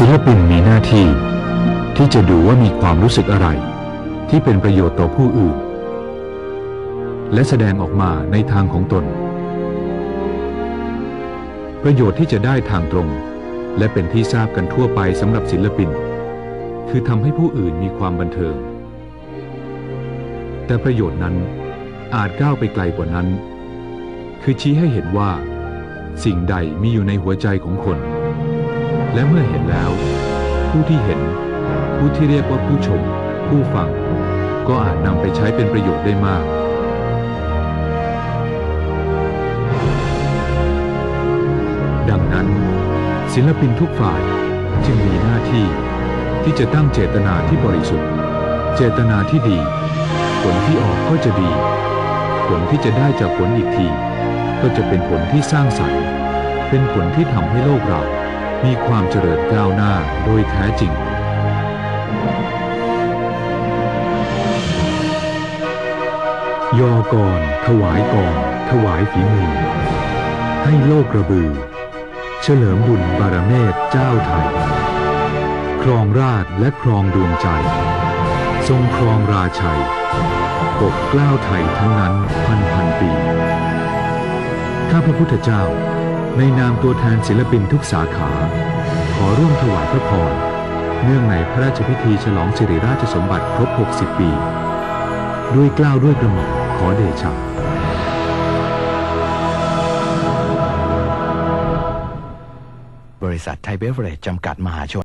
ศิลปินมีหน้าที่ที่จะดูว่ามีความรู้สึกอะไร ที่เป็นประโยชน์ต่อผู้อื่น และแสดงออกมาในทางของตน ประโยชน์ที่จะได้ทางตรง และเป็นที่ทราบกันทั่วไปสำหรับศิลปิน คือทำให้ผู้อื่นมีความบันเทิง แต่ประโยชน์นั้นอาจก้าวไปไกลกว่านั้น คือชี้ให้เห็นว่า สิ่งใดมีอยู่ในหัวใจของคน และเมื่อเห็นแล้ว ผู้ที่เห็น ผู้ที่เรียกว่าผู้ชม ผู้ฟัง ก็อาจนำไปใช้เป็นประโยชน์ได้มาก ดังนั้น ศิลปินทุกฝ่ายจึงมีหน้าที่ ที่จะตั้งเจตนาที่บริสุทธิ์ เจตนาที่ดี ผลที่ออกก็จะดี ผลที่จะได้จากผลอีกที ก็จะเป็นผลที่สร้างสรรค์ เป็นผลที่ทำให้โลกเรา มีความเจริญก้าวหน้าโดยแท้จริง ยอกรถวายก่อนถวายฝีมือ ให้โลกระบือ เฉลิมบุญบารเมศเจ้าไทย ครองราชและครองดวงใจ ทรงครองราชัยปกกล้าวไทยทั้งนั้นพันพันปี ข้าพระพุทธเจ้า ในนามตัวแทนศิลปินทุกสาขา ขอร่วมถวายพระพรเนื่องในพระราชพิธีฉลองสิริราชสมบัติครบ 60 ปี ด้วยกล้าวด้วยกระหม่อมขอเดชะบริษัทไทยเบเวอเรจจำกัดมหาชน